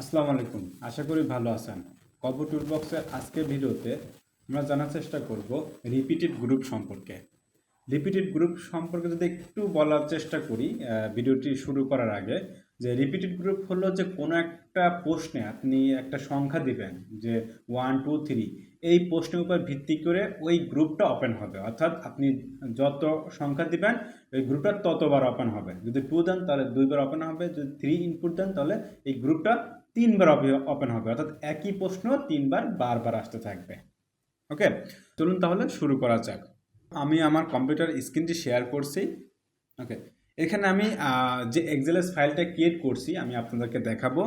আসসালামু আলাইকুম। আশা করি ভালো আছেন। কব টুল বক্সের আজকের ভিডিওতে আমরা জানার চেষ্টা করব রিপিটেড গ্রুপ সম্পর্কে। রিপিটেড গ্রুপ সম্পর্কে যদি একটু বলার চেষ্টা করি ভিডিওটি শুরু করার আগে যে রিপিটেড গ্রুপ হলো যে কোনো একটা প্রশ্নে আপনি একটা সংখ্যা দিবেন, যে ওয়ান টু থ্রি এই প্রশ্নের উপর ভিত্তি করে ওই গ্রুপটা ওপেন হবে। অর্থাৎ আপনি যত সংখ্যা দিবেন ওই গ্রুপটা ততবার ওপেন হবে। যদি টু দেন, তাহলে দুইবার ওপেন হবে। যদি থ্রি ইনপুট দেন, তাহলে এই গ্রুপটা তিনবার ওপেন হবে। অর্থাৎ একই প্রশ্ন তিনবার, বারবার আসতে থাকবে। ওকে চলুন তাহলে শুরু করা যাক। আমি আমার কম্পিউটার স্ক্রিনটি শেয়ার করছি। ওকে এখানে আমি যে এক্সেলেস ফাইলটা ক্রিয়েট করছি, আমি আপনাদেরকে দেখাবো।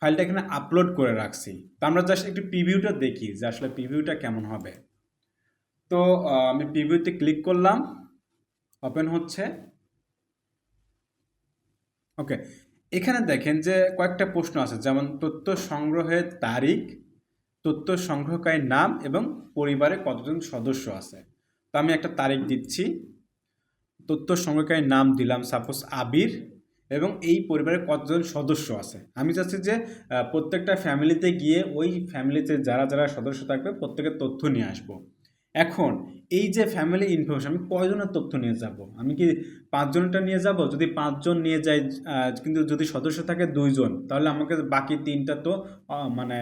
ফাইলটা এখানে আপলোড করে রাখছি। তো আমরা জাস্ট একটু প্রিভিউটা দেখি যে আসলে প্রিভিউটা কেমন হবে। তো আমি প্রিভিউতে ক্লিক করলাম। ওপেন হচ্ছে। ওকে এখানে দেখেন যে কয়েকটা প্রশ্ন আছে, যেমন তথ্য সংগ্রহের তারিখ, তথ্য সংগ্রহকারীর নাম এবং পরিবারে কতজন সদস্য আছে। তো আমি একটা তারিখ দিচ্ছি। তথ্য সংগ্রহকারীর নাম দিলাম সাপোজ আবির, এবং এই পরিবারে কতজন সদস্য আছে। আমি চাচ্ছি যে প্রত্যেকটা ফ্যামিলিতে গিয়ে ওই ফ্যামিলিতে যারা যারা সদস্য থাকবে, প্রত্যেকের তথ্য নিয়ে আসব। এখন এই যে ফ্যামিলি ইনফরমেশন আমি কয়জনের তথ্য নিয়ে যাব? আমি কি পাঁচজনটা নিয়ে যাব? যদি পাঁচজন নিয়ে যাই কিন্তু যদি সদস্য থাকে দুইজন, তাহলে আমাকে বাকি তিনটা তো মানে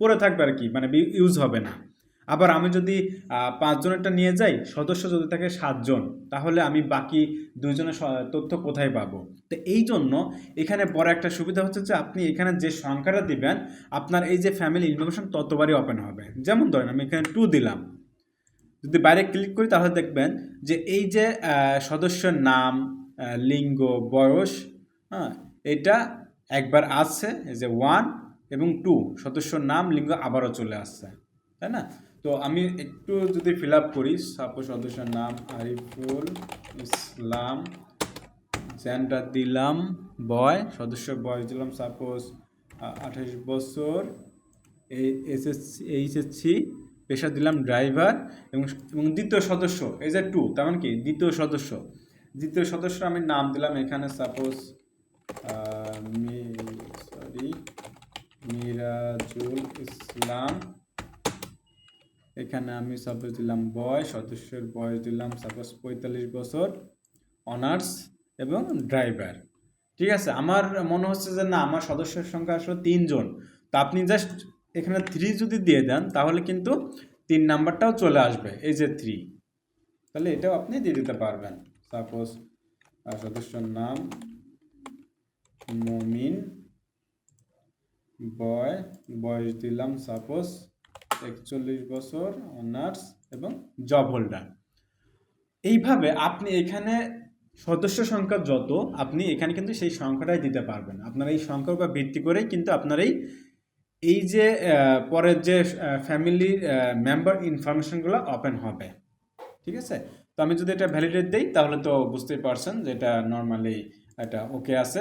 পড়ে থাকবে আর কি মানে ইউজ হবে না। আবার আমি যদি পাঁচজনেরটা নিয়ে যাই, সদস্য যদি থাকে সাতজন, তাহলে আমি বাকি দুইজনের তথ্য কোথায় পাবো? তো এই জন্য এখানে বড় একটা সুবিধা হচ্ছে যে, আপনি এখানে যে সংখ্যাটা দিবেন, আপনার এই যে ফ্যামিলি ইনফরমেশন ততবারই ওপেন হবে। যেমন ধরেন আমি এখানে টু দিলাম। যদি বাইরে ক্লিক করি তাহলে দেখবেন যে এই যে সদস্যের নাম লিঙ্গ, বয়স হ্যাঁ এটা একবার আসছে যে ওয়ান এবং টু সদস্যর নাম, লিঙ্গ আবারও চলে আসছে, তাই না? তো আমি একটু যদি ফিল আপ করি সাপোজ সদস্যের নাম আরিফুল ইসলাম জেন্ডার দিলাম, বয় সদস্য বয়স দিলাম সাপোজ আঠাশ বছর, এই, এসএসসি, এইচএসসি পেশা দিলাম ড্রাইভার এবং এবং দ্বিতীয় সদস্য, এই যে টু তেমন কি? দ্বিতীয় সদস্য। দ্বিতীয় সদস্য আমি নাম দিলাম এখানে সাপোজ সরি মিরাজুল ইসলাম। এখানে আমি সাপোজ দিলাম বয়স, সদস্যের বয়স দিলাম সাপোজ পঁয়তাল্লিশ বছর অনার্স এবং ড্রাইভার ঠিক আছে? আমার মনে হচ্ছে যে না, আমার সদস্যের সংখ্যা আসলে তিনজন। তো আপনি জাস্ট এখানে থ্রি যদি দিয়ে দেন, তাহলে কিন্তু তিন নাম্বারটাও চলে আসবে, এই যে থ্রি তাহলে এটাও আপনি দিয়ে দিতে পারবেন। সাপোজ সদস্যর নাম, মমিন, বয়, বয়স দিলাম সাপোজ একচল্লিশ বছর অনার্স এবং জব হোল্ডার এইভাবে আপনি এখানে সদস্য সংখ্যা যত, আপনি এখানে কিন্তু সেই সংখ্যাটাই দিতে পারবেন। আপনার এই সংখ্যার উপর ভিত্তি করেই কিন্তু আপনার এই এই যে পরের যে ফ্যামিলি মেম্বার ইনফরমেশনগুলো ওপেন হবে। ঠিক আছে? তো আমি যদি এটা ভ্যালিডেট দিই, তাহলে তো বুঝতেই পারছেন যে এটা নর্মালি এটা ওকে আছে।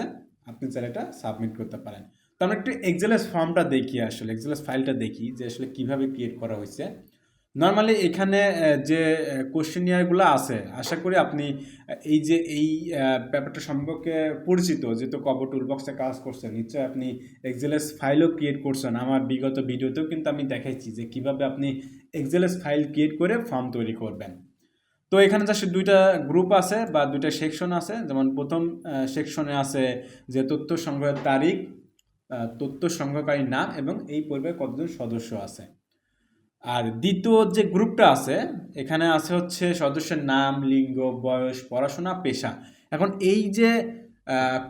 আপনি চাইলে এটা সাবমিট করতে পারেন। তো আমরা একটু এক্সেলেস ফর্মটা দেখি আসলে এক্সেলেস ফাইলটা দেখি যে আসলে কীভাবে ক্রিয়েট করা হয়েছে। নর্মালি এখানে যে কোশ্চেনিয়ারগুলো আছে, আশা করি আপনি এই যে, এই ব্যাপারটা সম্পর্কে পরিচিত যেহেতু কবর টুলবক্সে কাজ করছেন, নিশ্চয়ই আপনি এক্সেলেস ফাইলও ক্রিয়েট করছেন। আমার বিগত ভিডিওতেও কিন্তু আমি দেখাইছি যে কীভাবে আপনি এক্সেলেস ফাইল ক্রিয়েট করে ফর্ম তৈরি করবেন। তো এখানে জাস্ট দুইটা গ্রুপ আছে বা দুইটা সেকশন আছে। যেমন প্রথম সেকশনে আছে যে তথ্য সংগ্রহের তারিখ তথ্য সংগ্রহকারীর নাম এবং এই পরিবারে কতজন সদস্য আছে। আর দ্বিতীয় যে গ্রুপটা আছে, এখানে আছে হচ্ছে সদস্যের নাম, লিঙ্গ, বয়স, পড়াশোনা, পেশা। এখন এই যে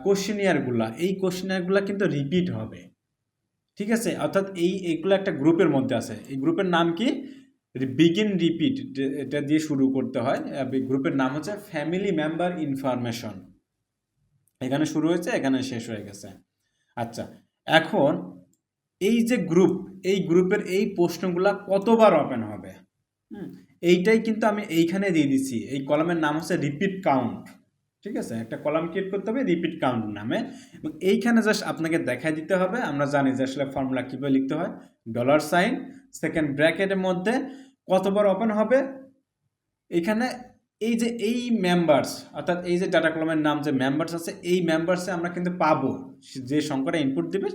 কোশ্চেনিয়ারগুলা এই কোশ্চেনিয়ারগুলা কিন্তু রিপিট হবে। ঠিক আছে? অর্থাৎ এই, এগুলো একটা গ্রুপের মধ্যে আছে। এই গ্রুপের নাম কি? বিগিন রিপিট এটা দিয়ে শুরু করতে হয়। গ্রুপের নাম হচ্ছে ফ্যামিলি মেম্বার ইনফরমেশন এখানে শুরু হয়েছে, এখানে শেষ হয়ে গেছে। আচ্ছা এখন এই যে গ্রুপ এই গ্রুপের এই প্রশ্নগুলা কতবার ওপেন হবে? হুম, এইটাই কিন্তু আমি এইখানে দিয়ে দিচ্ছি। এই কলামের নাম হচ্ছে রিপিট কাউন্ট ঠিক আছে? একটা কলাম ক্রিয়েট করতে হবে রিপিট কাউন্ট নামে। এবং এইখানে জাস্ট আপনাকে দেখাই দিতে হবে। আমরা জানি যে আসলে ফর্মুলা কীভাবে লিখতে হয়। ডলার সাইন সেকেন্ড ব্র্যাকেটের মধ্যে কতবার ওপেন হবে? এখানে এই যে এই মেম্বার্স অর্থাৎ এই যে ডাটা কলমের নাম যে মেম্বার্স আছে এই মেম্বার্সে আমরা কিন্তু পাবো। যে সংখ্যাটা ইনপুট দিবে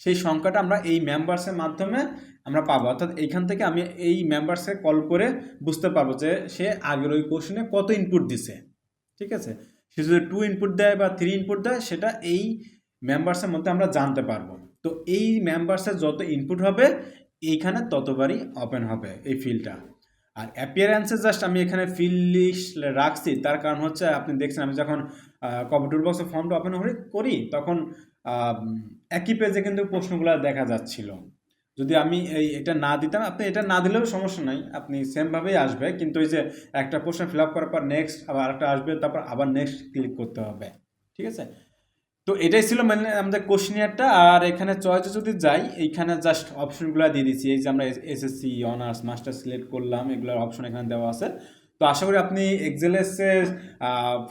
সেই সংখ্যাটা আমরা এই মেম্বার্সের মাধ্যমে আমরা পাবো। অর্থাৎ এইখান থেকে আমি এই মেম্বার্সে কল করে বুঝতে পারব যে সে আগের ওই কোশ্চেনে কত ইনপুট দিছে। ঠিক আছে? সে যদি টু ইনপুট দেয় বা থ্রি ইনপুট দেয়, সেটা এই মেম্বার্সের মধ্যে আমরা জানতে পারব। তো এই মেম্বার্সের যত ইনপুট হবে, এইখানে ততবারই ওপেন হবে এই ফিল্ডটা আর অ্যাপিয়ারেন্সে জাস্ট আমি এখানে ফিল লিস্ট রাখছি, তার কারণ হচ্ছে আপনি দেখছেন আমি যখন কম্পিউটার বক্সে ফর্মটা ওপেন করি, তখন একই পেজে কিন্তু প্রশ্নগুলো দেখা যাচ্ছিল। যদি আমি এই এটা না দিতাম, আপনি এটা না দিলেও সমস্যা নাই, আপনি সেমভাবেই আসবে। কিন্তু ওই যে একটা প্রশ্ন ফিল আপ করার পর নেক্সট আবার আরেকটা আসবে, তারপর আবার নেক্সট ক্লিক করতে হবে, ঠিক আছে? তো এটাই ছিল মানে আমাদের কোশ্চেনিয়ারটা আর এখানে চয়েসে যদি যাই, এইখানে জাস্ট অপশনগুলো দিয়ে দিচ্ছি। এই যে আমরা এসএসসি অনার্স মাস্টার সিলেক্ট করলাম, এগুলোর অপশন এখানে দেওয়া আছে। তো আশা করি আপনি এক্সেলেসে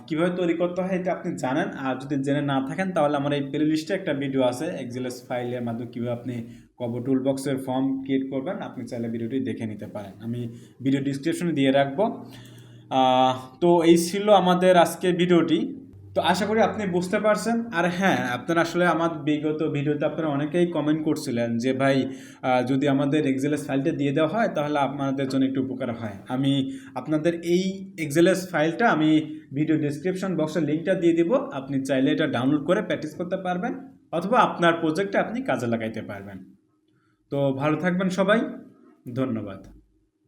কীভাবে তৈরি করতে হয় এটা আপনি জানেন। আর যদি জেনে না থাকেন, তাহলে আমার এই প্লে লিস্টে একটা ভিডিও আছে এক্সেলেস ফাইলের মাধ্যমে কীভাবে আপনি কব টুল বক্সের ফর্ম ক্রিয়েট করবেন। আপনি চাইলে ভিডিওটি দেখে নিতে পারেন। আমি ভিডিও ডিসক্রিপশনে দিয়ে রাখব। তো এই ছিল আমাদের আজকে ভিডিওটি তো আশা করি আপনি বুঝতে পারছেন। আর হ্যাঁ আপনারা আসলে আমার বিগত ভিডিওতে আপনারা অনেকেই কমেন্ট করছিলেন যে, ভাই যদি আমাদের এক্সেলেস ফাইলটা দিয়ে দেওয়া হয়, তাহলে আপনাদের জন্য একটু উপকার হয়। আমি আপনাদের এই এক্সেলেস ফাইলটা আমি ভিডিও ডিসক্রিপশন বক্সের লিঙ্কটা দিয়ে দিব। আপনি চাইলে এটা ডাউনলোড করে প্র্যাকটিস করতে পারবেন, অথবা আপনার প্রজেক্টে আপনি কাজে লাগাইতে পারবেন। তো ভালো থাকবেন সবাই। ধন্যবাদ।